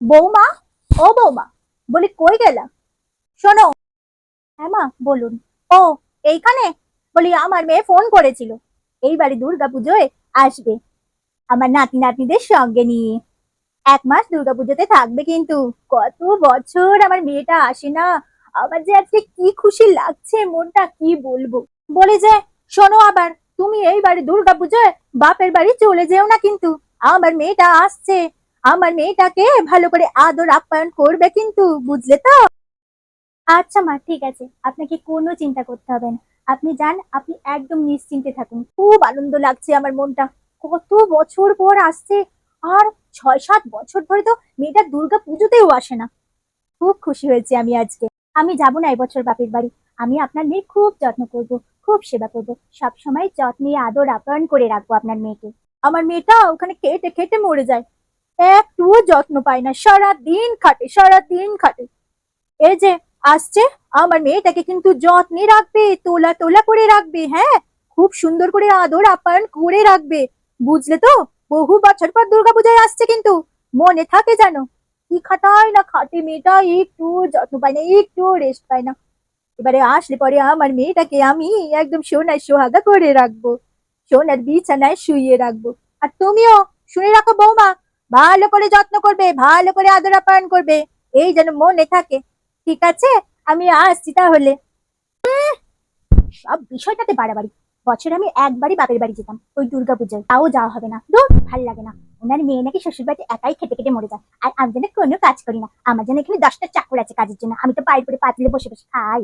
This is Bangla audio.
বৌমা, ও বৌমা, বলি কই গেলা? শোনো। হ্যাঁ মা, বলুন। ও, এইখানে? বলি আমার মেয়ে ফোন করেছিল। এইবারে দুর্গা পুজোয় আসবে। আমার নাতি নাতনিদের সঙ্গে নিয়ে। এক মাস দুর্গা পুজোতে থাকবে কিন্তু। কত বছর আমার মেয়েটা আসে না। আমার যে আজকে কি খুশি লাগছে, মনটা কি বলব? বলে যে, শোনো আবার, তুমি এইবারে দুর্গা পুজোয় বাপের বাড়ি চলে যেও না কিন্তু। আমার মেয়েটা আসছে। আমার মেয়েটাকে ভালো করে আদর, আপ্যায়ন করবে কিন্তু, বুঝলে তো? আচ্ছা মা, ঠিক আছে। আপনাকে কোনো চিন্তা করতে হবে না। আপনি যান, আপনি একদম নিশ্চিন্তে থাকুন। খুব আনন্দ লাগছে আমার মনটা। কত বছর পর আসছে। আর ছয় সাত বছর ধরে তো মেয়েটা দুর্গা পুজোতেও আসে না। খুব খুশি হয়েছে আমি আজকে। আমি যাব না এবছর বাপের বাড়ি। আমি আপনার মেয়ে খুব যত্ন করব, খুব সেবা করব। সবসময় যত্নে, আদর, আপ্যায়ন করে রাখব আপনার মেয়েকে। আমার মেয়েটা ওখানে খেটে খেটে মরে যায়। একটুও যত্ন পায় না। সারা দিন খাটে সারা দিন খাটে। এই যে আসছে, আমার মেয়েটাকে কিন্তু যত্নে রাখবে, তোলা তোলা করে রাখবে হ্যাঁ? খুব সুন্দর করে আদর আপ্যায়ন করে রাখবে। বুঝলে তো? বহু বছর পর দুর্গাপূজায় আসছে কিন্তু। মনে থাকে জানো কি খাটায় না খাটে মেয়েটা, একটু যত্ন পায় না, একটু রেস্ট পায় না। এবারে আসলে পরে আমার মেয়েটাকে আমি একদম সোনার সোহাগা করে রাখব। সোনার বিছানায় শুইয়ে রাখব। আর তুমিও শুনে রাখো বৌমা ভালো করে যত্ন করবে, ভালো করে আদর আপ্যায়ন করবে। এই যেন মনে থাকে। ঠিক আছে? আমি আসছি তাহলে। সব বিষয়টাতে বাড়াবাড়ি। বছরে আমি একবারই বাপের বাড়ি যেতাম, ওই দুর্গা পুজোয় তাও যাওয়া হবে না। দূর ভালো লাগে না। ওনার মেয়ে নাকি শ্বশুর বাড়িতে একাই খেটে খেটে মরে যায়। আর আমি যেন কোনো কাজ করি না। আমার জন্য এখানে দশটা চাকর আছে কাজের জন্য। আমি তো পায়ের পরে পাতলে বসে বসে খাই।